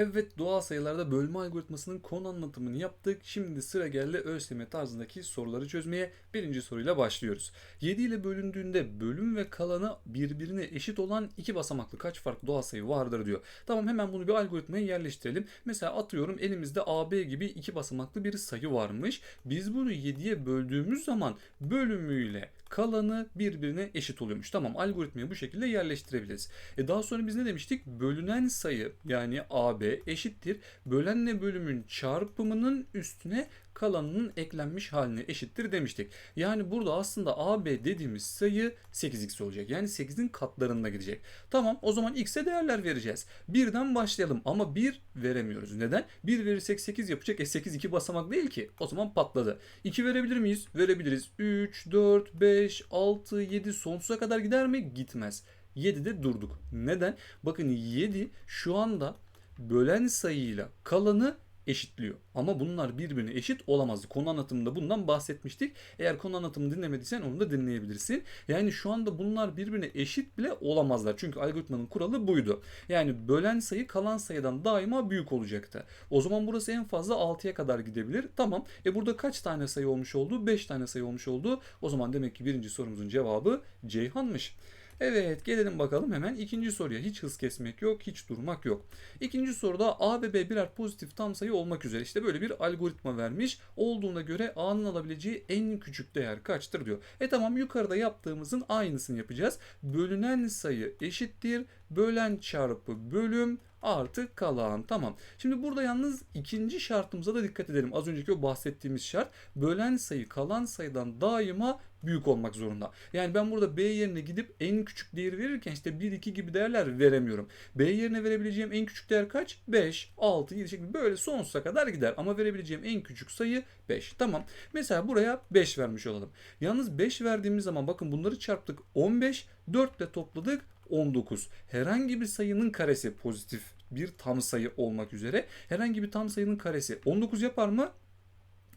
Evet doğal sayılarda bölme algoritmasının konu anlatımını yaptık. Şimdi sıra geldi ÖSYM tarzındaki soruları çözmeye. Birinci soruyla başlıyoruz. 7 ile bölündüğünde bölüm ve kalanı birbirine eşit olan iki basamaklı kaç farklı doğal sayı vardır diyor. Tamam hemen bunu bir algoritmaya yerleştirelim. Mesela atıyorum elimizde AB gibi iki basamaklı bir sayı varmış. Biz bunu 7'ye böldüğümüz zaman bölümüyle kalanı birbirine eşit oluyormuş. Tamam algoritmayı bu şekilde yerleştirebiliriz. E daha sonra biz ne demiştik? Bölünen sayı yani AB eşittir. Bölenle bölümün çarpımının üstüne kalanının eklenmiş haline eşittir demiştik. Yani burada aslında AB dediğimiz sayı 8x olacak. Yani 8'in katlarında gidecek. Tamam o zaman x'e değerler vereceğiz. Birden başlayalım ama 1 veremiyoruz. Neden? 1 verirsek 8 yapacak. E 8 2 basamak değil ki. O zaman patladı. 2 verebilir miyiz? Verebiliriz. 3, 4, 5, 6, 7 sonsuza kadar gider mi? Gitmez. 7'de durduk. Neden? Bakın 7 şu anda bölen sayıyla kalanı eşitliyor. Ama bunlar birbirine eşit olamazdı. Konu anlatımında bundan bahsetmiştik. Eğer konu anlatımını dinlemediysen onu da dinleyebilirsin. Yani şu anda bunlar birbirine eşit bile olamazlar. Çünkü algoritmanın kuralı buydu. Yani bölen sayı kalan sayıdan daima büyük olacaktı. O zaman burası en fazla 6'ya kadar gidebilir. Tamam. E burada kaç tane sayı olmuş oldu? 5 tane sayı olmuş oldu. O zaman demek ki birinci sorumuzun cevabı Ceyhan'mış. Evet gelelim bakalım hemen ikinci soruya. Hiç hız kesmek yok, hiç durmak yok. İkinci soruda A ve B birer pozitif tam sayı olmak üzere işte böyle bir algoritma vermiş. Olduğuna göre A'nın alabileceği en küçük değer kaçtır diyor. E tamam yukarıda yaptığımızın aynısını yapacağız. Bölünen sayı eşittir. Bölen çarpı bölüm artı kalan. Tamam. Şimdi burada yalnız ikinci şartımıza da dikkat edelim. Az önceki o bahsettiğimiz şart bölen sayı kalan sayıdan daima büyük olmak zorunda. Yani ben burada B yerine gidip en küçük değeri verirken işte 1 2 gibi değerler veremiyorum. B yerine verebileceğim en küçük değer kaç? 5, 6, 7 şeklinde böyle sonsuza kadar gider. Ama verebileceğim en küçük sayı 5. Tamam. Mesela buraya 5 vermiş olalım. Yalnız 5 verdiğimiz zaman bakın bunları çarptık 15, 4 ile topladık 19. Herhangi bir sayının karesi pozitif bir tam sayı olmak üzere herhangi bir tam sayının karesi 19 yapar mı?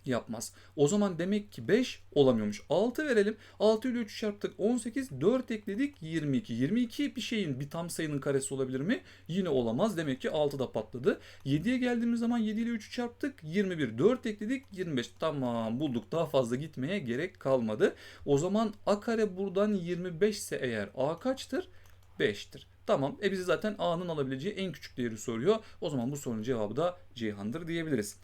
Yapmaz. O zaman demek ki 5 olamıyormuş. 6 verelim. 6 ile 3 çarptık 18. 4 ekledik 22. 22 bir şeyin bir tam sayının karesi olabilir mi? Yine olamaz. Demek ki 6 da patladı. 7'ye geldiğimiz zaman 7 ile 3'ü çarptık 21. 4 ekledik 25. Tamam bulduk. Daha fazla gitmeye gerek kalmadı. O zaman a kare buradan 25 ise eğer a kaçtır? 5'tir. Tamam. E bizi zaten A'nın alabileceği en küçük değeri soruyor. O zaman bu sorunun cevabı da Ceyhan'dır diyebiliriz.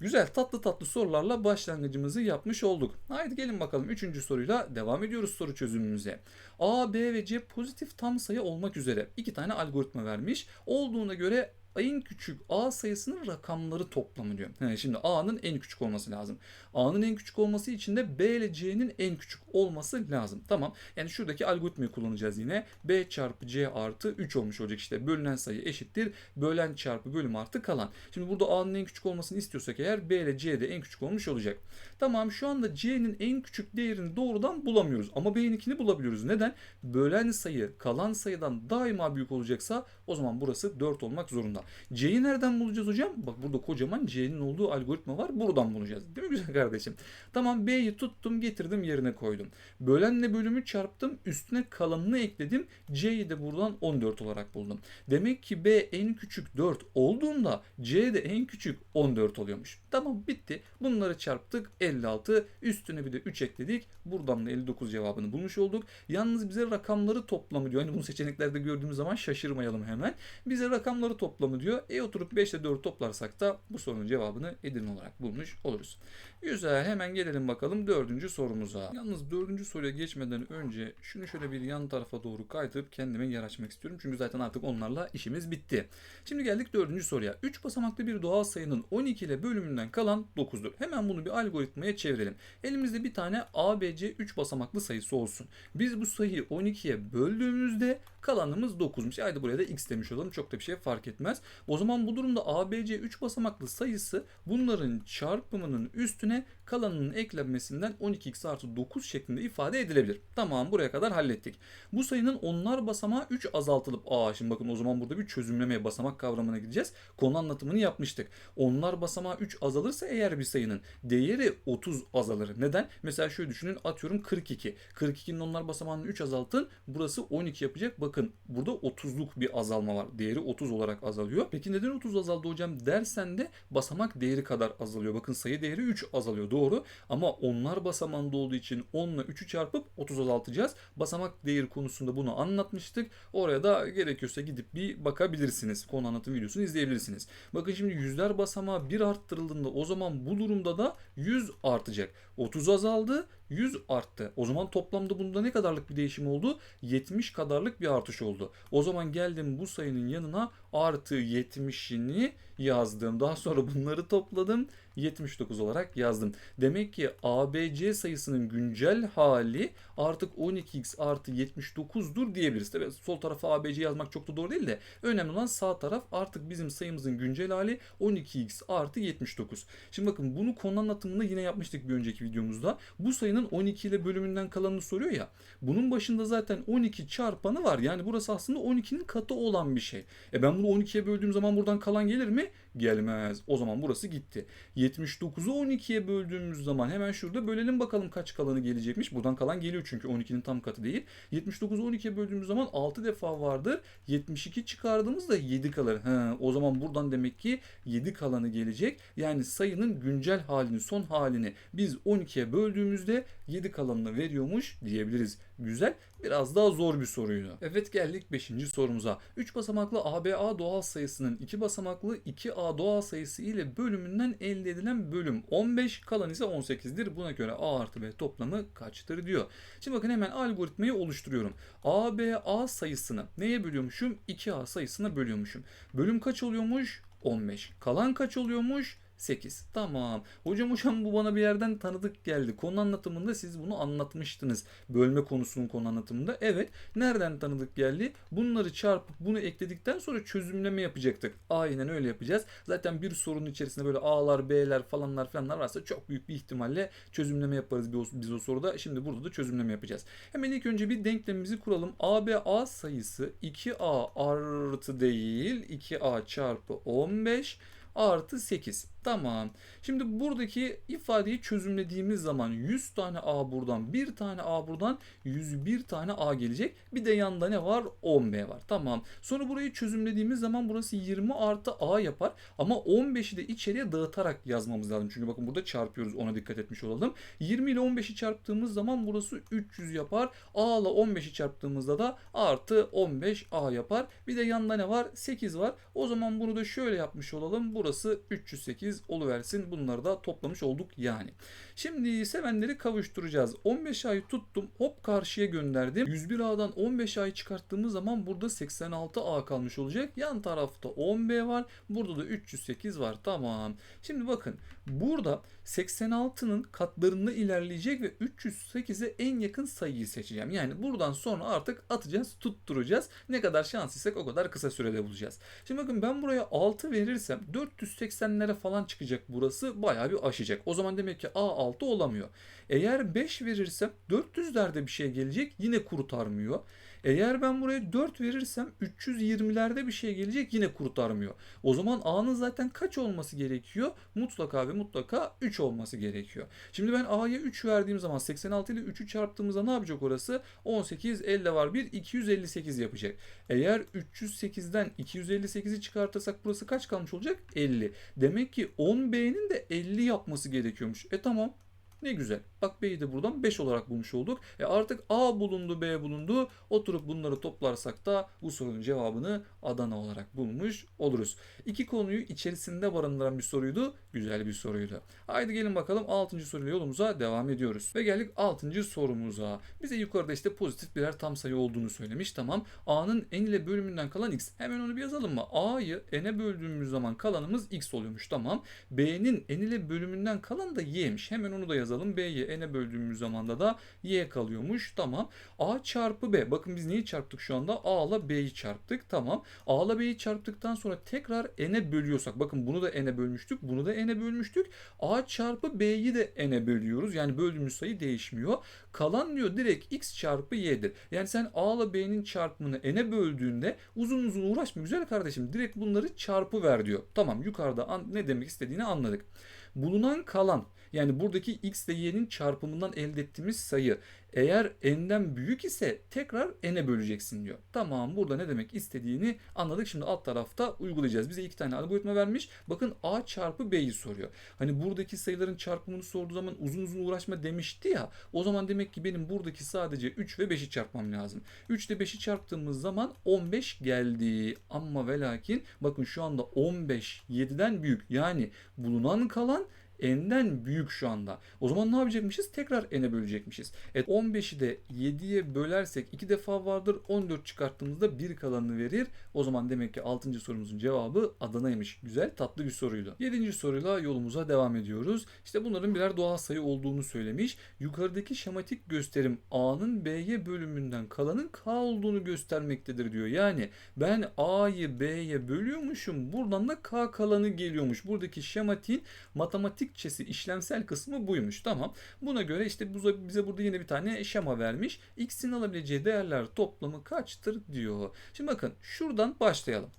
Güzel tatlı tatlı sorularla başlangıcımızı yapmış olduk. Haydi gelin bakalım 3. soruyla devam ediyoruz soru çözümümüze. A, B ve C pozitif tam sayı olmak üzere iki tane algoritma vermiş. Olduğuna göre en küçük A sayısının rakamları toplamı diyor. Yani şimdi A'nın en küçük olması lazım. A'nın en küçük olması için de B ile C'nin en küçük olması lazım. Tamam. Yani şuradaki algoritmayı kullanacağız yine. B çarpı C artı 3 olmuş olacak işte. Bölünen sayı eşittir. Bölen çarpı bölüm artı kalan. Şimdi burada A'nın en küçük olmasını istiyorsak eğer B ile C de en küçük olmuş olacak. Tamam şu anda C'nin en küçük değerini doğrudan bulamıyoruz. Ama B'ninkini bulabiliyoruz. Neden? Bölen sayı kalan sayıdan daima büyük olacaksa o zaman burası 4 olmak zorunda. C'yi nereden bulacağız hocam? Bak burada kocaman C'nin olduğu algoritma var. Buradan bulacağız. Değil mi güzel kardeşim? Tamam B'yi tuttum getirdim yerine koydum. Bölenle bölümü çarptım. Üstüne kalanını ekledim. C'yi de buradan 14 olarak buldum. Demek ki B en küçük 4 olduğunda C de en küçük 14 oluyormuş. Tamam bitti. Bunları çarptık 56. Üstüne bir de 3 ekledik. Buradan da 59 cevabını bulmuş olduk. Yalnız bize rakamları toplamı diyor. Hani bunu seçeneklerde gördüğümüz zaman şaşırmayalım hemen. Bize rakamları toplamı diyor. E oturup 5 ile 4 toplarsak da bu sorunun cevabını Edirne olarak bulmuş oluruz. Güzel hemen gelelim bakalım dördüncü sorumuza. Yalnız dördüncü soruya geçmeden önce şunu şöyle bir yan tarafa doğru kaydırıp kendime yer açmak istiyorum. Çünkü zaten artık onlarla işimiz bitti. Şimdi geldik dördüncü soruya. 3 basamaklı bir doğal sayının 12 ile bölümünden kalan 9'dur. Hemen bunu bir algoritmaya çevirelim. Elimizde bir tane ABC 3 basamaklı sayısı olsun. Biz bu sayıyı 12'ye böldüğümüzde kalanımız 9'muş. Haydi buraya da x demiş olalım. Çok da bir şey fark etmez. O zaman bu durumda ABC 3 basamaklı sayısı bunların çarpımının üstüne kalanının eklenmesinden 12x artı 9 şeklinde ifade edilebilir. Tamam buraya kadar hallettik. Bu sayının onlar basamağı 3 azaltılıp aa şimdi bakın o zaman burada bir çözümlemeye basamak kavramına gideceğiz. Konu anlatımını yapmıştık. Onlar basamağı 3 azalırsa eğer bir sayının değeri 30 azalır. Neden? Mesela şöyle düşünün atıyorum 42. 42'nin onlar basamağını 3 azaltın. Burası 12 yapacak. Bakın burada 30'luk bir azalma var. Değeri 30 olarak azalıyor. Peki neden 30 azaldı hocam dersen de basamak değeri kadar azalıyor. Bakın sayı değeri 3 azalıyor doğru. Ama onlar basamağında olduğu için 10 ile 3'ü çarpıp 30 azaltacağız. Basamak değeri konusunda bunu anlatmıştık. Oraya da gerekiyorsa gidip bir bakabilirsiniz. Konu anlatım videosunu izleyebilirsiniz. Bakın şimdi yüzler basamağı 1 arttırıldığında o zaman bu durumda da 100 artacak. 30 azaldı 100 arttı. O zaman toplamda bunda ne kadarlık bir değişim oldu? 70 kadarlık bir artış oldu. O zaman geldim bu sayının yanına artı 70'ini yazdım. Daha sonra bunları topladım. 79 olarak yazdım. Demek ki ABC sayısının güncel hali artık 12x artı 79'dur diyebiliriz. Tabii sol tarafa ABC yazmak çok da doğru değil de önemli olan sağ taraf artık bizim sayımızın güncel hali 12x artı 79. Şimdi bakın bunu konu anlatımında yine yapmıştık bir önceki videomuzda. Bu sayının 12 ile bölümünden kalanını soruyor ya. Bunun başında zaten 12 çarpanı var. Yani burası aslında 12'nin katı olan bir şey. E ben bunu 12'ye böldüğüm zaman buradan kalan gelir mi? Gelmez. O zaman burası gitti. 79'u 12'ye böldüğümüz zaman hemen şurada bölelim bakalım kaç kalanı gelecekmiş. Buradan kalan geliyor çünkü 12'nin tam katı değil. 79'u 12'ye böldüğümüz zaman 6 defa vardır. 72 çıkardığımızda 7 kalır. He, o zaman buradan demek ki 7 kalanı gelecek. Yani sayının güncel halini, son halini biz 12'ye böldüğümüzde 7 kalanını veriyormuş diyebiliriz. Güzel. Biraz daha zor bir soruydu. Evet geldik 5. sorumuza. 3 basamaklı ABA doğal sayısının 2 basamaklı 2A doğal sayısı ile bölümünden elde edilen bölüm 15 kalan ise 18'dir. Buna göre A artı B toplamı kaçtır diyor. Şimdi bakın hemen algoritmayı oluşturuyorum. ABA sayısını neye bölüyormuşum? 2A sayısına bölüyormuşum. Bölüm kaç oluyormuş? 15. Kalan kaç oluyormuş? 8. Tamam. Hocam hocam bu bana bir yerden tanıdık geldi. Konu anlatımında siz bunu anlatmıştınız. Bölme konusunun konu anlatımında. Evet. Nereden tanıdık geldi? Bunları çarpıp bunu ekledikten sonra çözümleme yapacaktık. Aynen öyle yapacağız. Zaten bir sorunun içerisinde böyle A'lar, B'ler falanlar falanlar varsa çok büyük bir ihtimalle çözümleme yaparız biz o soruda. Şimdi burada da çözümleme yapacağız. Hemen ilk önce bir denklemimizi kuralım. ABA sayısı 2A artı değil 2A çarpı 15 artı 8. Tamam. Şimdi buradaki ifadeyi çözümlediğimiz zaman 100 tane A buradan, 1 tane A buradan, 101 tane A gelecek. Bir de yanında ne var? 10B var. Tamam. Sonra burayı çözümlediğimiz zaman burası 20 artı A yapar. Ama 15'i de içeriye dağıtarak yazmamız lazım. Çünkü bakın burada çarpıyoruz. Ona dikkat etmiş olalım. 20 ile 15'i çarptığımız zaman burası 300 yapar. A ile 15'i çarptığımızda da artı 15 A yapar. Bir de yanında ne var? 8 var. O zaman bunu da şöyle yapmış olalım. Burası 308 oluversin. Bunları da toplamış olduk yani. Şimdi sevenleri kavuşturacağız. 15 ay tuttum. Hop karşıya gönderdim. 101 A'dan 15 ay çıkarttığımız zaman burada 86 A kalmış olacak. Yan tarafta 10B var. Burada da 308 var. Tamam. Şimdi bakın burada 86'nın katlarında ilerleyecek ve 308'e en yakın sayıyı seçeceğim. Yani buradan sonra artık atacağız, tutturacağız. Ne kadar şanslıysak o kadar kısa sürede bulacağız. Şimdi bakın ben buraya 6 verirsem 480'lere falan çıkacak burası. Bayağı bir aşacak. O zaman demek ki A6 olamıyor. Eğer 5 verirsem 400'lerde bir şey gelecek yine kurtarmıyor. Eğer ben buraya 4 verirsem 320'lerde bir şey gelecek yine kurtarmıyor. O zaman A'nın zaten kaç olması gerekiyor? Mutlaka ve mutlaka 3 olması gerekiyor. Şimdi ben A'ya 3 verdiğim zaman 86 ile 3'ü çarptığımızda ne yapacak orası? 18 elde var 1 258 yapacak. Eğer 308'den 258'i çıkartırsak burası kaç kalmış olacak? 50. Demek ki 10B'nin de 50 yapması gerekiyormuş. E tamam ne güzel. Bak B'yi de buradan 5 olarak bulmuş olduk. E artık A bulundu, B bulundu. Oturup bunları toplarsak da bu sorunun cevabını Adana olarak bulmuş oluruz. İki konuyu içerisinde barındıran bir soruydu. Güzel bir soruydu. Haydi gelin bakalım 6. soruyla yolumuza devam ediyoruz. Ve geldik 6. sorumuza. Bize yukarıda işte pozitif birer tam sayı olduğunu söylemiş. Tamam. A'nın n ile bölümünden kalan x. Hemen onu bir yazalım mı? A'yı n'e böldüğümüz zaman kalanımız x oluyormuş. Tamam. B'nin n ile bölümünden kalan da y'miş. Hemen onu da yazalım yazalım. B'yi n'e böldüğümüz zaman da da y kalıyormuş. Tamam. A çarpı B. Bakın biz neyi çarptık şu anda? A ile B'yi çarptık. Tamam. A ile B'yi çarptıktan sonra tekrar n'e bölüyorsak. Bakın bunu da n'e bölmüştük. Bunu da n'e bölmüştük. A çarpı B'yi de n'e bölüyoruz. Yani böldüğümüz sayı değişmiyor. Kalan diyor direkt x çarpı y'dir. Yani sen A ile B'nin çarpımını n'e böldüğünde uzun uzun uğraşma güzel kardeşim. Direkt bunları çarpı ver diyor. Tamam yukarıda ne demek istediğini anladık. Bulunan kalan yani buradaki x ile y'nin çarpımından elde ettiğimiz sayı eğer n'den büyük ise tekrar n'e böleceksin diyor. Tamam burada ne demek istediğini anladık. Şimdi alt tarafta uygulayacağız. Bize iki tane algoritma vermiş. Bakın a çarpı b'yi soruyor. Hani buradaki sayıların çarpımını sorduğu zaman uzun uzun uğraşma demişti ya. O zaman demek ki benim buradaki sadece 3 ve 5'i çarpmam lazım. 3 ile 5'i çarptığımız zaman 15 geldi. Ama ve lakin bakın şu anda 15 7'den büyük. Yani bulunan kalan n'den büyük şu anda. O zaman ne yapacakmışız? Tekrar n'e bölecekmişiz. Evet 15'i de 7'ye bölersek 2 defa vardır. 14 çıkarttığımızda 1 kalanını verir. O zaman demek ki 6. sorumuzun cevabı Adana'ymış. Güzel tatlı bir soruydu. 7. soruyla yolumuza devam ediyoruz. İşte bunların birer doğal sayı olduğunu söylemiş. Yukarıdaki şematik gösterim A'nın B'ye bölümünden kalanın K olduğunu göstermektedir diyor. Yani ben A'yı B'ye bölüyormuşum. Buradan da K kalanı geliyormuş. Buradaki şematiğin matematikçesi işlemsel kısmı buymuş. Tamam. Buna göre işte bize burada yine bir tane şema vermiş. X'in alabileceği değerler toplamı kaçtır diyor. Şimdi bakın şuradan başlayalım.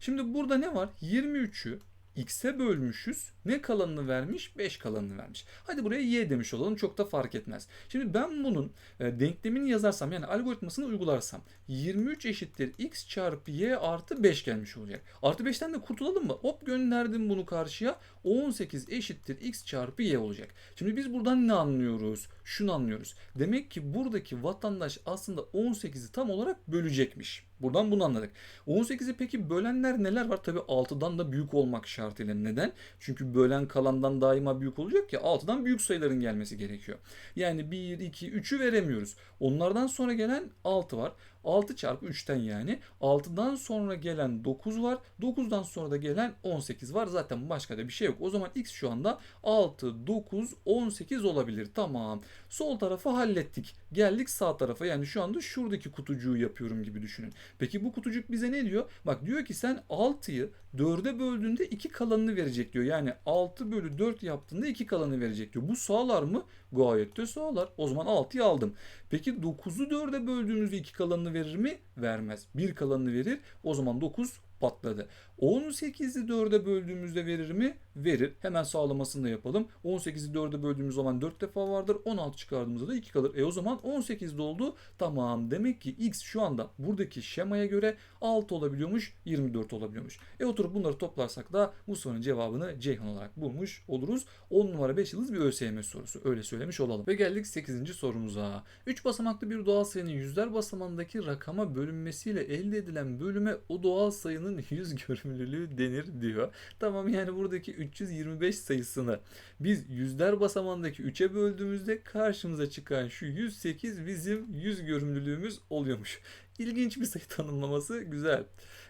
Şimdi burada ne var? 23'ü x'e bölmüşüz. Ne kalanını vermiş? 5 kalanını vermiş. Hadi buraya y demiş olalım. Çok da fark etmez. Şimdi ben bunun e, denklemini yazarsam yani algoritmasını uygularsam 23 eşittir x çarpı y artı 5 gelmiş olacak. Artı 5'ten de kurtulalım mı? Hop gönderdim bunu karşıya. 18 eşittir x çarpı y olacak. Şimdi biz buradan ne anlıyoruz? Şunu anlıyoruz. Demek ki buradaki vatandaş aslında 18'i tam olarak bölecekmiş. Buradan bunu anladık. 18'i peki bölenler neler var? Tabii 6'dan da büyük olmak şartıyla. Neden? Çünkü bölen kalandan daima büyük olacak ya 6'dan büyük sayıların gelmesi gerekiyor. Yani 1, 2, 3'ü veremiyoruz. Onlardan sonra gelen 6 var. 6 çarpı 3'ten yani. 6'dan sonra gelen 9 var. 9'dan sonra da gelen 18 var. Zaten başka da bir şey yok. O zaman x şu anda 6, 9, 18 olabilir. Tamam. Sol tarafı hallettik. Geldik sağ tarafa. Yani şu anda şuradaki kutucuğu yapıyorum gibi düşünün. Peki bu kutucuk bize ne diyor? Bak diyor ki sen 6'yı 4'e böldüğünde 2 kalanını verecek diyor. Yani 6 bölü 4 yaptığında 2 kalanı verecek diyor. Bu sağlar mı? Gayet de sağlar. O zaman 6'yı aldım. Peki 9'u 4'e böldüğümüzde 2 kalanını verir mi? Vermez. 1 kalanını verir. O zaman 9 patladı. 18'i 4'e böldüğümüzde verir mi? Verir. Hemen sağlamasını da yapalım. 18'i 4'e böldüğümüz zaman 4 defa vardır. 16 çıkardığımızda da 2 kalır. E o zaman 18 oldu. Tamam. Demek ki x şu anda buradaki şemaya göre 6 olabiliyormuş, 24 olabiliyormuş. E oturup bunları toplarsak da bu sorunun cevabını Ceyhan olarak bulmuş oluruz. 10 numara 5 yıldız bir ÖSYM sorusu. Öyle söylemiş olalım. Ve geldik 8. sorumuza. 3 basamaklı bir doğal sayının yüzler basamağındaki rakama bölünmesiyle elde edilen bölüme o doğal sayının yüz görünümlülüğü denir diyor. Tamam yani buradaki 325 sayısını biz yüzler basamağındaki 3'e böldüğümüzde karşımıza çıkan şu 108 bizim yüz görünümlülüğümüz oluyormuş. İlginç bir sayı tanımlaması güzel.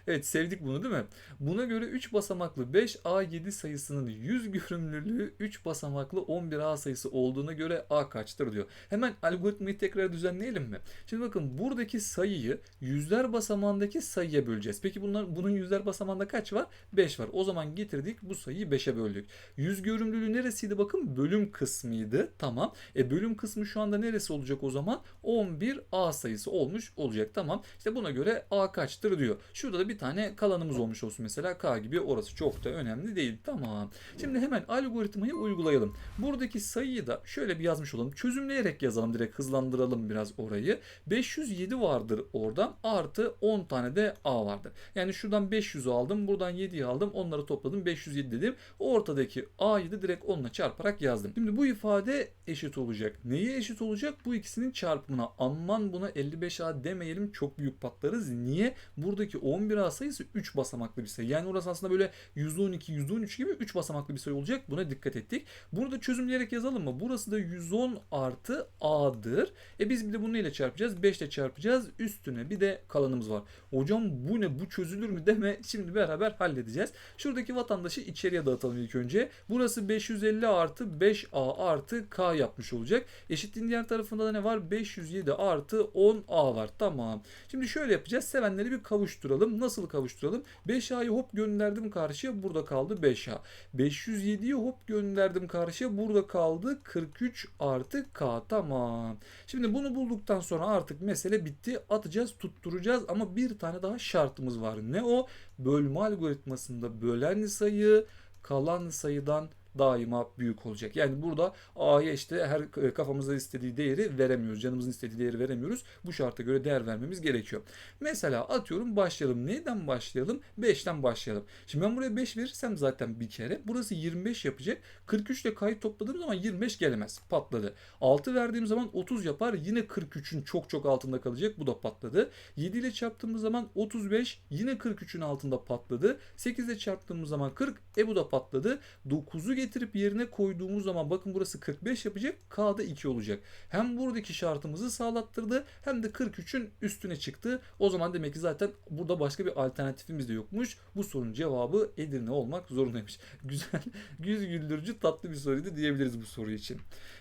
Evet sevdik bunu değil mi? Buna göre 3 basamaklı 5A7 sayısının yüz görünümlülüğü 3 basamaklı 11A sayısı olduğuna göre A kaçtır diyor. Hemen algoritmayı tekrar düzenleyelim mi? Şimdi bakın buradaki sayıyı yüzler basamağındaki sayıya böleceğiz. Peki bunlar bunun yüzler basamağında kaç var? 5 var. O zaman getirdik bu sayıyı 5'e böldük. Yüz görünümlülüğü neresiydi bakın? Bölüm kısmıydı. Tamam. E bölüm kısmı şu anda neresi olacak o zaman? 11A sayısı olmuş olacak. Tamam. İşte buna göre A kaçtır diyor. Şurada da bir tane kalanımız olmuş olsun mesela K gibi. Orası çok da önemli değil. Tamam. Şimdi hemen algoritmayı uygulayalım. Buradaki sayıyı da şöyle bir yazmış olalım. Çözümleyerek yazalım. Direkt hızlandıralım biraz orayı. 507 vardır oradan. Artı 10 tane de A vardır. Yani şuradan 500'ü aldım. Buradan 7'yi aldım. Onları topladım. 507 dedim. Ortadaki A'yı da direkt onunla çarparak yazdım. Şimdi bu ifade eşit olacak. Neye eşit olacak? Bu ikisinin çarpımına. Aman buna 55A demeyelim. Çok büyük patlarız. Niye? Buradaki 11A sayısı 3 basamaklı bir sayı. Yani orası aslında böyle 112, 113 gibi 3 basamaklı bir sayı olacak. Buna dikkat ettik. Burada çözümleyerek yazalım mı? Burası da 110 artı A'dır. E biz bir de bunu neyle çarpacağız? 5 ile çarpacağız. Üstüne bir de kalanımız var. Hocam bu ne? Bu çözülür mü deme. Şimdi beraber halledeceğiz. Şuradaki vatandaşı içeriye dağıtalım ilk önce. Burası 550 artı 5A artı K yapmış olacak. Eşitliğin diğer tarafında da ne var? 507 artı 10A var. Tamam. Şimdi şöyle yapacağız. Sevenleri bir kavuşturalım. Nasıl kavuşturalım? 5A'yı hop gönderdim karşıya. Burada kaldı 5A. 507'yi hop gönderdim karşıya. Burada kaldı 43 artı K. Tamam. Şimdi bunu bulduktan sonra artık mesele bitti. Atacağız, tutturacağız ama bir tane daha şartımız var. Ne o? Bölme algoritmasında bölen sayı kalan sayıdan daima büyük olacak. Yani burada A'ya işte her kafamızda istediği değeri veremiyoruz. Canımızın istediği değeri veremiyoruz. Bu şarta göre değer vermemiz gerekiyor. Mesela atıyorum başlayalım. Neyden başlayalım? 5'ten başlayalım. Şimdi ben buraya 5 verirsem zaten bir kere. Burası 25 yapacak. 43 ile kayıt topladığım zaman 25 gelemez. Patladı. 6 verdiğim zaman 30 yapar. Yine 43'ün çok çok altında kalacak. Bu da patladı. 7 ile çarptığımız zaman 35 yine 43'ün altında patladı. 8 ile çarptığımız zaman 40 e bu da patladı. 9'u getirip yerine koyduğumuz zaman bakın burası 45 yapacak. K'da 2 olacak. Hem buradaki şartımızı sağlattırdı hem de 43'ün üstüne çıktı. O zaman demek ki zaten burada başka bir alternatifimiz de yokmuş. Bu sorunun cevabı Edirne olmak zorundaymış. Güzel, yüz güldürücü tatlı bir soruydu diyebiliriz bu soru için.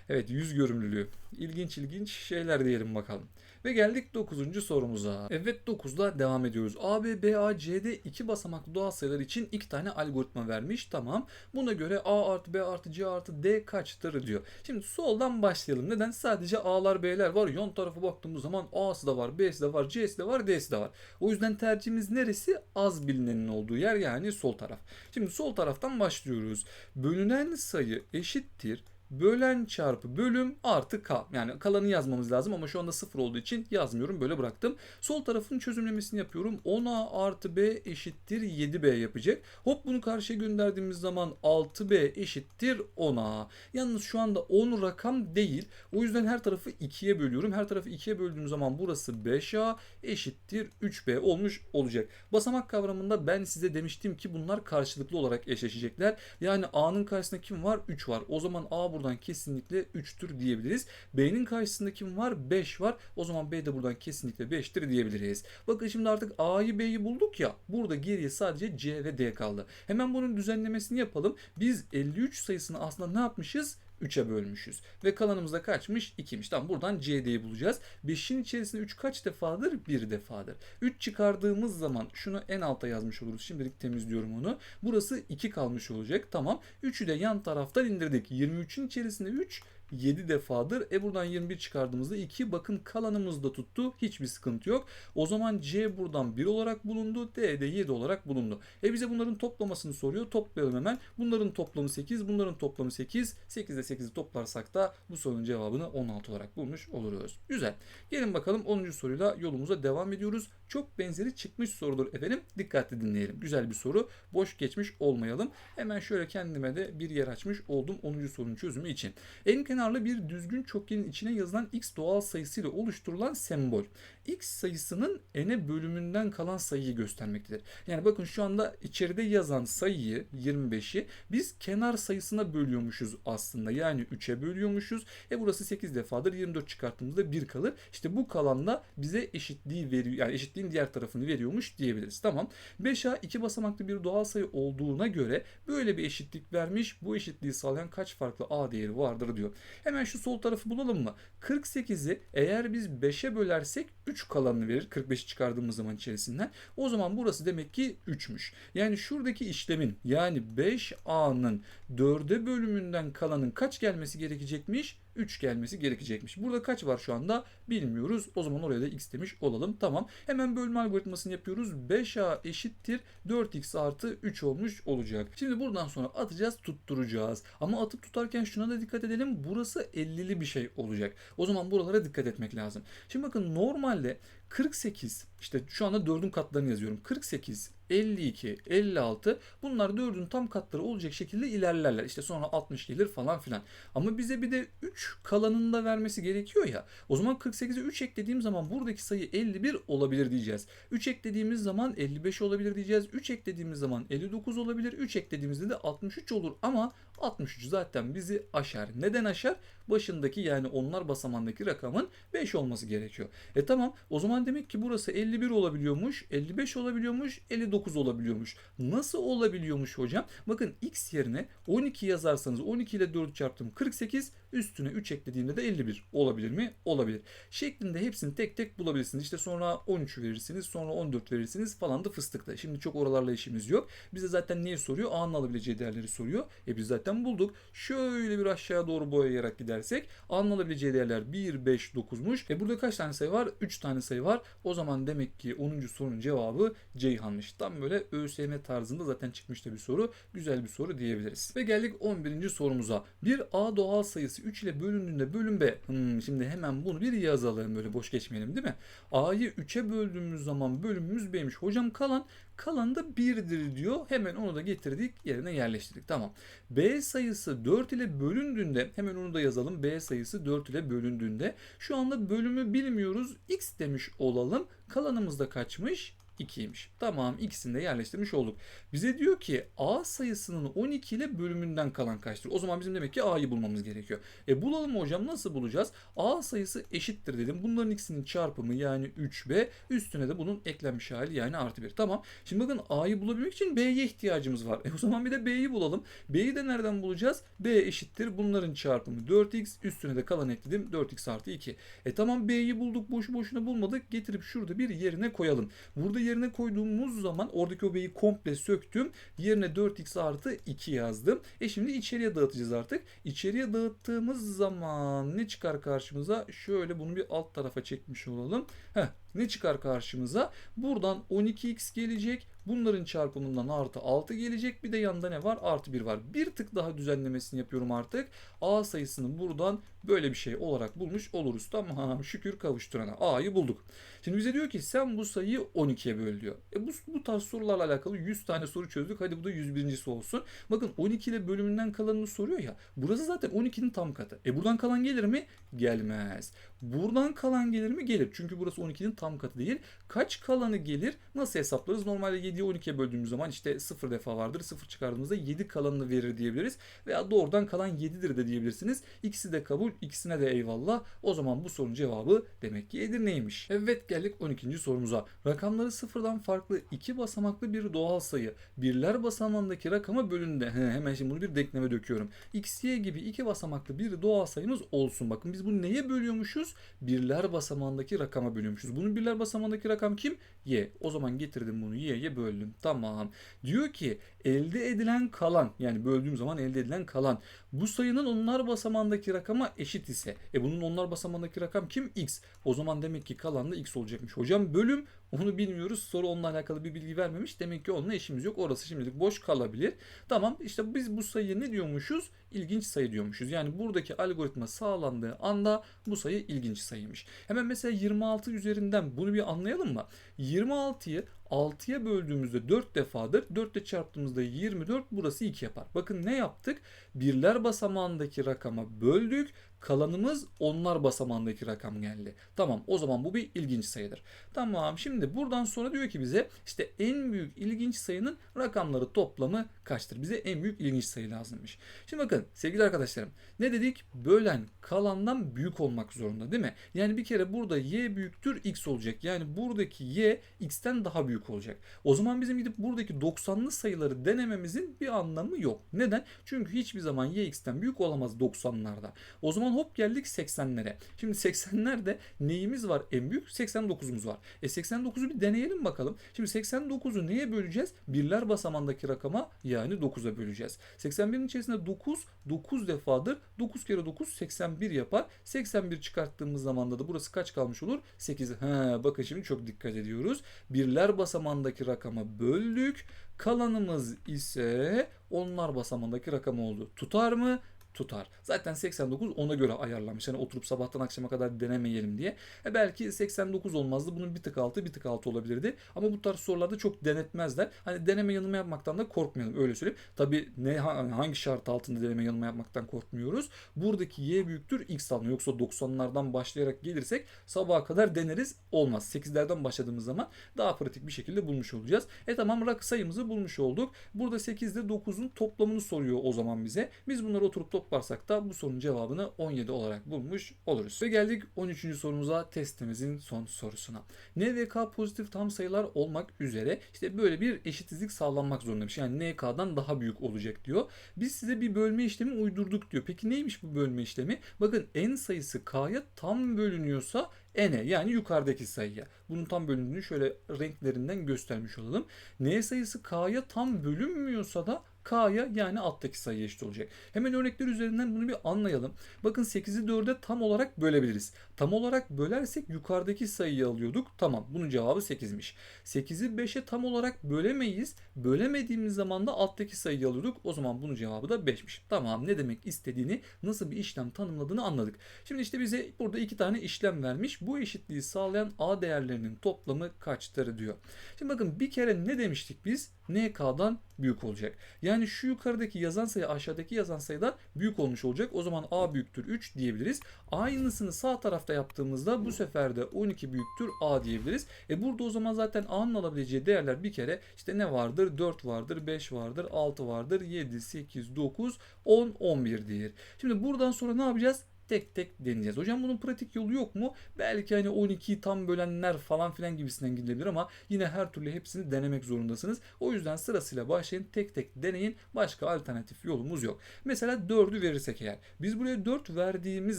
Evet yüz görümlülüğü. İlginç ilginç şeyler diyelim bakalım. Ve geldik 9. sorumuza. Evet 9'da devam ediyoruz. A, B, B, A, C'de iki basamaklı doğal sayılar için iki tane algoritma vermiş. Tamam. Buna göre A artı B artı C artı D kaçtır diyor. Şimdi soldan başlayalım. Neden? Sadece A'lar B'ler var. Yon tarafa baktığımız zaman A'sı da var, B'si de var, C'si de var, D'si de var. O yüzden tercihimiz neresi? Az bilinenin olduğu yer yani sol taraf. Şimdi sol taraftan başlıyoruz. Bölünen sayı eşittir bölen çarpı bölüm artı k. Yani kalanı yazmamız lazım ama şu anda sıfır olduğu için yazmıyorum. Böyle bıraktım. Sol tarafın çözümlemesini yapıyorum. 10a artı b eşittir 7b yapacak. Hop bunu karşıya gönderdiğimiz zaman 6b eşittir 10a. Yalnız şu anda 10 rakam değil. O yüzden her tarafı 2'ye bölüyorum. Her tarafı 2'ye böldüğüm zaman burası 5a eşittir 3b olmuş olacak. Basamak kavramında ben size demiştim ki bunlar karşılıklı olarak eşleşecekler. Yani a'nın karşısında kim var? 3 var. O zaman a buradan kesinlikle 3'tür diyebiliriz. B'nin karşısında kim var? 5 var. O zaman B de buradan kesinlikle 5'tir diyebiliriz. Bakın şimdi artık A'yı B'yi bulduk ya. Burada geriye sadece C ve D kaldı. Hemen bunun düzenlemesini yapalım. Biz 53 sayısını aslında ne yapmışız? 3'e bölmüşüz. Ve kalanımızda kaçmış? 2'miş. Tamam buradan CD'yi bulacağız. 5'in içerisinde 3 kaç defadır? 1 defadır. 3 çıkardığımız zaman şunu en alta yazmış oluruz. Şimdilik temizliyorum onu. Burası 2 kalmış olacak. Tamam. 3'ü de yan taraftan indirdik. 23'ün içerisinde 3 7 defadır. E buradan 21 çıkardığımızda 2. Bakın kalanımız da tuttu. Hiçbir sıkıntı yok. O zaman C buradan 1 olarak bulundu. D de 7 olarak bulundu. E bize bunların toplamasını soruyor. Toplayalım hemen. Bunların toplamı 8. Bunların toplamı 8. 8 ile 8'i toplarsak da bu sorunun cevabını 16 olarak bulmuş oluruz. Güzel. Gelin bakalım 10. soruyla yolumuza devam ediyoruz. Çok benzeri çıkmış sorudur efendim. Dikkatli dinleyelim. Güzel bir soru. Boş geçmiş olmayalım. Hemen şöyle kendime de bir yer açmış oldum 10. sorunun çözümü için. En kenarlı bir düzgün çokgenin içine yazılan x doğal sayısıyla oluşturulan sembol. X sayısının n'e bölümünden kalan sayıyı göstermektedir. Yani bakın şu anda içeride yazan sayıyı 25'i biz kenar sayısına bölüyormuşuz aslında. Yani 3'e bölüyormuşuz. E burası 8 defadır. 24 çıkarttığımızda 1 kalır. İşte bu kalanla bize eşitliği veriyor. Yani eşitliğin diğer tarafını veriyormuş diyebiliriz. Tamam. 5a iki basamaklı bir doğal sayı olduğuna göre böyle bir eşitlik vermiş. Bu eşitliği sağlayan kaç farklı a değeri vardır diyor. Hemen şu sol tarafı bulalım mı? 48'i eğer biz 5'e bölersek 3 kalanını verir. 45'i çıkardığımız zaman içerisinden. O zaman burası demek ki 3'müş. Yani şuradaki işlemin yani 5A'nın 4'e bölümünden kalanın kaç gelmesi gerekecekmiş? 3 gelmesi gerekecekmiş. Burada kaç var şu anda bilmiyoruz. O zaman oraya da x demiş olalım. Tamam. Hemen bölme algoritmasını yapıyoruz. 5a eşittir 4x artı 3 olmuş olacak. Şimdi buradan sonra atacağız tutturacağız. Ama atıp tutarken şuna da dikkat edelim. Burası 50'li bir şey olacak. O zaman buralara dikkat etmek lazım. Şimdi bakın normalde 48 işte şu anda 4'ün katlarını yazıyorum. 48, 52, 56 bunlar 4'ün tam katları olacak şekilde ilerlerler. İşte sonra 60 gelir falan filan. Ama bize bir de 3 kalanını da vermesi gerekiyor ya. O zaman 48'e 3 eklediğim zaman buradaki sayı 51 olabilir diyeceğiz. 3 eklediğimiz zaman 55 olabilir diyeceğiz. 3 eklediğimiz zaman 59 olabilir. 3 eklediğimizde de 63 olur ama 63 zaten bizi aşar. Neden aşar? Başındaki yani onlar basamandaki rakamın 5 olması gerekiyor. E tamam o zaman demek ki burası 51 olabiliyormuş, 55 olabiliyormuş, 59 olabiliyormuş. Nasıl olabiliyormuş hocam? Bakın x yerine 12 yazarsanız 12 ile 4 çarptım 48 üstüne 3 eklediğimde de 51 olabilir mi? Olabilir. Şeklinde hepsini tek tek bulabilirsiniz. İşte sonra 13 verirsiniz sonra 14 verirsiniz falan da fıstıkla. Şimdi çok oralarla işimiz yok. Bize zaten neyi soruyor? A'nın alabileceği değerleri soruyor. E biz zaten bulduk. Şöyle bir aşağı doğru boyayarak gidersek A'nın alabileceği değerler 1, 5, 9'muş. E burada kaç tane sayı var? 3 tane sayı var. O zaman demek ki 10. sorunun cevabı Ceyhan'mış. Tam böyle ÖSYM tarzında zaten çıkmış da bir soru. Güzel bir soru diyebiliriz. Ve geldik 11. sorumuza. Bir A doğal sayısı 3 ile bölündüğünde bölüm B. Hmm, şimdi hemen bunu bir yazalım böyle boş geçmeyelim değil mi? A'yı 3'e böldüğümüz zaman bölümümüz B'ymiş. Hocam kalan kalan da 1'dir diyor. Hemen onu da getirdik yerine yerleştirdik. Tamam. B sayısı 4 ile bölündüğünde hemen onu da yazalım. B sayısı 4 ile bölündüğünde şu anda bölümü bilmiyoruz. X demiş olalım. Kalanımız da kaçmış? 2'ymiş. Tamam ikisini de yerleştirmiş olduk. Bize diyor ki A sayısının 12 ile bölümünden kalan kaçtır? O zaman bizim demek ki A'yı bulmamız gerekiyor. E bulalım hocam nasıl bulacağız? A sayısı eşittir dedim. Bunların ikisinin çarpımı yani 3B üstüne de bunun eklenmiş hali yani artı 1. Tamam. Şimdi bakın A'yı bulabilmek için B'ye ihtiyacımız var. E o zaman bir de B'yi bulalım. B'yi de nereden bulacağız? B eşittir. Bunların çarpımı 4x üstüne de kalan ekledim. 4x artı 2. E tamam B'yi bulduk boşu boşuna bulmadık. Getirip şurada bir yerine koyalım. Burada yerine koyduğumuz zaman oradaki o B'yi komple söktüm. Yerine 4x artı 2 yazdım. E şimdi içeriye dağıtacağız artık. İçeriye dağıttığımız zaman ne çıkar karşımıza? Şöyle bunu bir alt tarafa çekmiş olalım. Heh, ne çıkar karşımıza? Buradan 12x gelecek. Bunların çarpımından artı 6 gelecek. Bir de yanında ne var? Artı 1 var. Bir tık daha düzenlemesini yapıyorum artık. A sayısını buradan böyle bir şey olarak bulmuş oluruz. Tamam şükür kavuşturana. A'yı bulduk. Şimdi bize diyor ki sen bu sayıyı 12'ye böl diyor. E bu, bu tarz sorularla alakalı 100 tane soru çözdük. Hadi bu da 101.si olsun. Bakın 12 ile bölümünden kalanını soruyor ya. Burası zaten 12'nin tam katı. E buradan kalan gelir mi? Gelmez. Buradan kalan gelir mi? Gelir. Çünkü burası 12'nin tam katı değil. Kaç kalanı gelir? Nasıl hesaplarız? Normalde 7'yi 12'ye böldüğümüz zaman işte 0 defa vardır. 0 çıkardığımızda 7 kalanını verir diyebiliriz. Veya doğrudan kalan 7'dir de diyebilirsiniz. İkisi de kabul. ikisine de eyvallah. O zaman bu sorunun cevabı demek ki Edirne'ymiş. Evet geldik 12. sorumuza. Rakamları sıfırdan farklı iki basamaklı bir doğal sayı. Birler basamağındaki rakama bölünde. He, hemen şimdi bunu bir denkleme döküyorum. x, y gibi iki basamaklı bir doğal sayımız olsun. Bakın biz bunu neye bölüyormuşuz? Birler basamağındaki rakama bölüyormuşuz. Bunun birler basamağındaki rakam kim? Y. O zaman getirdim bunu y'ye böldüm. Tamam. Diyor ki elde edilen kalan yani böldüğüm zaman elde edilen kalan bu sayının onlar basamağındaki rakama eşit ise e bunun onlar basamağındaki rakam kim? X. O zaman demek ki kalan da X olacakmış. Hocam bölüm onu bilmiyoruz. Soru onunla alakalı bir bilgi vermemiş. Demek ki onunla işimiz yok. Orası şimdilik boş kalabilir. Tamam işte biz bu sayıya ne diyormuşuz? İlginç sayı diyormuşuz. Yani buradaki algoritma sağlandığı anda bu sayı ilginç sayıymış. Hemen mesela 26 üzerinden bunu bir anlayalım mı? 26'yı 6'ya böldüğümüzde 4 defadır. 4 ile çarptığımızda 24 burası 2 yapar. Bakın ne yaptık? Birler basamağındaki rakama böldük. Kalanımız onlar basamağındaki rakam geldi. Tamam o zaman bu bir ilginç sayıdır. Tamam şimdi buradan sonra diyor ki bize işte en büyük ilginç sayının rakamları toplamı kaçtır? Bize en büyük ilginç sayı lazımmış. Şimdi bakın sevgili arkadaşlarım ne dedik? Bölen kalandan büyük olmak zorunda değil mi? Yani bir kere burada y büyüktür x olacak. Yani buradaki y x'ten daha büyük olacak. O zaman bizim gidip buradaki 90'lı sayıları denememizin bir anlamı yok. Neden? Çünkü hiçbir zaman y x'ten büyük olamaz 90'larda. O zaman hop geldik 80'lere. Şimdi 80'lerde neyimiz var en büyük? 89'umuz var. E 89'u bir deneyelim bakalım. Şimdi 89'u neye böleceğiz? Birler basamandaki rakama yani 9'a böleceğiz. 81'in içerisinde 9 9 defadır. 9 kere 9 81 yapar. 81 çıkarttığımız zaman da burası kaç kalmış olur? 8. Ha, bakın şimdi çok dikkat ediyoruz. Birler basamandaki rakama böldük. Kalanımız ise onlar basamandaki rakam oldu. Tutar mı? Tutar. Zaten 89 ona göre ayarlanmış. Hani oturup sabahtan akşama kadar denemeyelim diye. E belki 89 olmazdı. Bunun bir tık altı bir tık altı olabilirdi. Ama bu tarz sorularda çok denetmezler. Hani deneme yanılma yapmaktan da korkmayalım öyle söyleyeyim. Tabi ne hangi şart altında deneme yanılma yapmaktan korkmuyoruz. Buradaki y büyüktür x alınıyor. Yoksa 90'lardan başlayarak gelirsek sabaha kadar deneriz. Olmaz. 8'lerden başladığımız zaman daha pratik bir şekilde bulmuş olacağız. E tamam rak sayımızı bulmuş olduk. Burada 8 ile 9'un toplamını soruyor o zaman bize. Biz bunları oturup toplarsak da bu sorunun cevabını 17 olarak bulmuş oluruz. Ve geldik 13. sorumuza testimizin son sorusuna. N ve K pozitif tam sayılar olmak üzere işte böyle bir eşitsizlik sağlanmak zorundaymış. Yani NK'dan daha büyük olacak diyor. Biz size bir bölme işlemi uydurduk diyor. Peki neymiş bu bölme işlemi? Bakın n sayısı k'ya tam bölünüyorsa n'e yani yukarıdaki sayıya. Bunun tam bölündüğünü şöyle renklerinden göstermiş olalım. N sayısı k'ya tam bölünmüyorsa da K'ya yani alttaki sayıya eşit olacak. Hemen örnekler üzerinden bunu bir anlayalım. Bakın 8'i 4'e tam olarak bölebiliriz. Tam olarak bölersek yukarıdaki sayıyı alıyorduk. Tamam bunun cevabı 8'miş. 8'i 5'e tam olarak bölemeyiz. Bölemediğimiz zaman da alttaki sayıyı alıyorduk. O zaman bunun cevabı da 5'miş. Tamam ne demek istediğini nasıl bir işlem tanımladığını anladık. Şimdi işte bize burada iki tane işlem vermiş. Bu eşitliği sağlayan A değerlerinin toplamı kaçtır diyor. Şimdi bakın bir kere ne demiştik biz? NK'dan büyük olacak. Yani şu yukarıdaki yazan sayı aşağıdaki yazan sayıdan büyük olmuş olacak. O zaman A büyüktür 3 diyebiliriz. Aynısını sağ tarafta yaptığımızda bu sefer de 12 büyüktür A diyebiliriz. E burada o zaman zaten A'nın alabileceği değerler bir kere işte ne vardır? 4 vardır, 5 vardır, 6 vardır, 7, 8, 9, 10, 11 diyedir. Şimdi buradan sonra ne yapacağız? Tek tek deneyeceğiz. Hocam bunun pratik yolu yok mu? Belki hani 12'yi tam bölenler falan filan gibisinden gidilebilir ama yine her türlü hepsini denemek zorundasınız. O yüzden sırasıyla başlayın tek tek deneyin. Başka alternatif yolumuz yok. Mesela 4'ü verirsek eğer. Biz buraya 4 verdiğimiz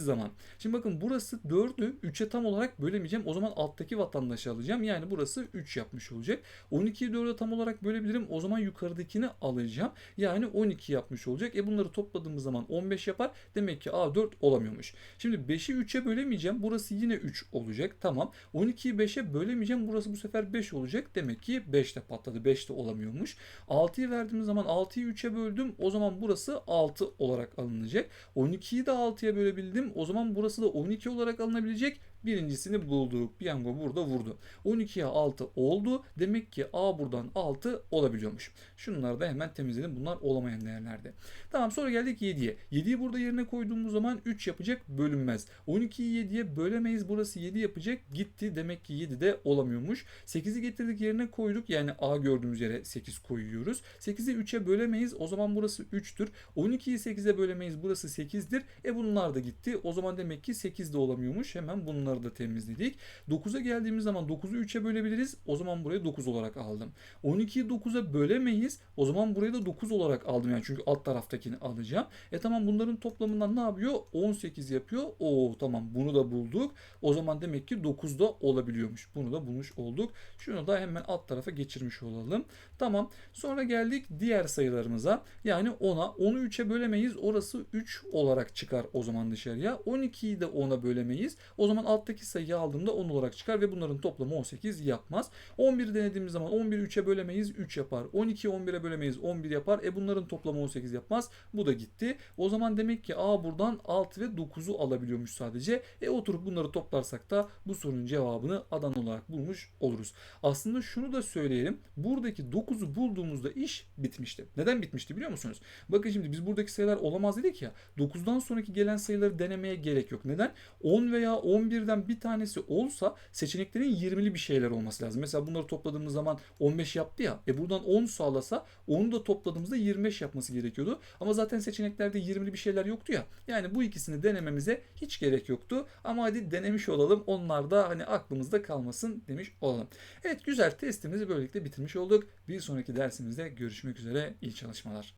zaman. Şimdi bakın burası 4'ü 3'e tam olarak bölemeyeceğim. O zaman alttaki vatandaşı alacağım. Yani burası 3 yapmış olacak. 12'yi 4'e tam olarak bölebilirim. O zaman yukarıdakini alacağım. Yani 12 yapmış olacak. E bunları topladığımız zaman 15 yapar. Demek ki A4 olamıyor oluyormuş. Şimdi 5'i 3'e bölemeyeceğim. Burası yine 3 olacak. Tamam. 12'yi 5'e bölemeyeceğim. Burası bu sefer 5 olacak. Demek ki 5 de patladı. 5 de olamıyormuş. 6'yı verdiğimiz zaman 6'yı 3'e böldüm. O zaman burası 6 olarak alınacak. 12'yi de 6'ya bölebildim. O zaman burası da 12 olarak alınabilecek. Birincisini bulduk. Piyango burada vurdu. 12'ye 6 oldu. Demek ki A buradan 6 olabiliyormuş. Şunları da hemen temizledim. Bunlar olamayan değerlerde. Tamam sonra geldik 7'ye. 7'yi burada yerine koyduğumuz zaman 3 yapacak bölünmez. 12'yi 7'ye bölemeyiz. Burası 7 yapacak. Gitti. Demek ki 7 de olamıyormuş. 8'i getirdik yerine koyduk. Yani A gördüğümüz yere 8 koyuyoruz. 8'i 3'e bölemeyiz. O zaman burası 3'tür. 12'yi 8'e bölemeyiz. Burası 8'dir. E bunlar da gitti. O zaman demek ki 8 de olamıyormuş. Hemen bunlar Bunları da temizledik. 9'a geldiğimiz zaman 9'u 3'e bölebiliriz. O zaman buraya 9 olarak aldım. 12'yi 9'a bölemeyiz. O zaman buraya da 9 olarak aldım. Yani çünkü alt taraftakini alacağım. E tamam bunların toplamından ne yapıyor? 18 yapıyor. Oo tamam bunu da bulduk. O zaman demek ki 9 da olabiliyormuş. Bunu da bulmuş olduk. Şunu da hemen alt tarafa geçirmiş olalım. Tamam. Sonra geldik diğer sayılarımıza. Yani 10'a. 10'u 3'e bölemeyiz. Orası 3 olarak çıkar o zaman dışarıya. 12'yi de 10'a bölemeyiz. O zaman alt alttaki sayıyı aldığımda 10 olarak çıkar ve bunların toplamı 18 yapmaz. 11'i denediğimiz zaman 11'i 3'e bölemeyiz 3 yapar. 12'yi 11'e bölemeyiz 11 yapar. E bunların toplamı 18 yapmaz. Bu da gitti. O zaman demek ki A buradan 6 ve 9'u alabiliyormuş sadece. E oturup bunları toplarsak da bu sorunun cevabını adan olarak bulmuş oluruz. Aslında şunu da söyleyelim. Buradaki 9'u bulduğumuzda iş bitmişti. Neden bitmişti biliyor musunuz? Bakın şimdi biz buradaki sayılar olamaz dedik ya. 9'dan sonraki gelen sayıları denemeye gerek yok. Neden? 10 veya 11 21'den bir tanesi olsa seçeneklerin 20'li bir şeyler olması lazım. Mesela bunları topladığımız zaman 15 yaptı ya. E buradan 10 sağlasa onu da topladığımızda 25 yapması gerekiyordu. Ama zaten seçeneklerde 20'li bir şeyler yoktu ya. Yani bu ikisini denememize hiç gerek yoktu. Ama hadi denemiş olalım. Onlar da hani aklımızda kalmasın demiş olalım. Evet güzel testimizi böylelikle bitirmiş olduk. Bir sonraki dersimizde görüşmek üzere. İyi çalışmalar.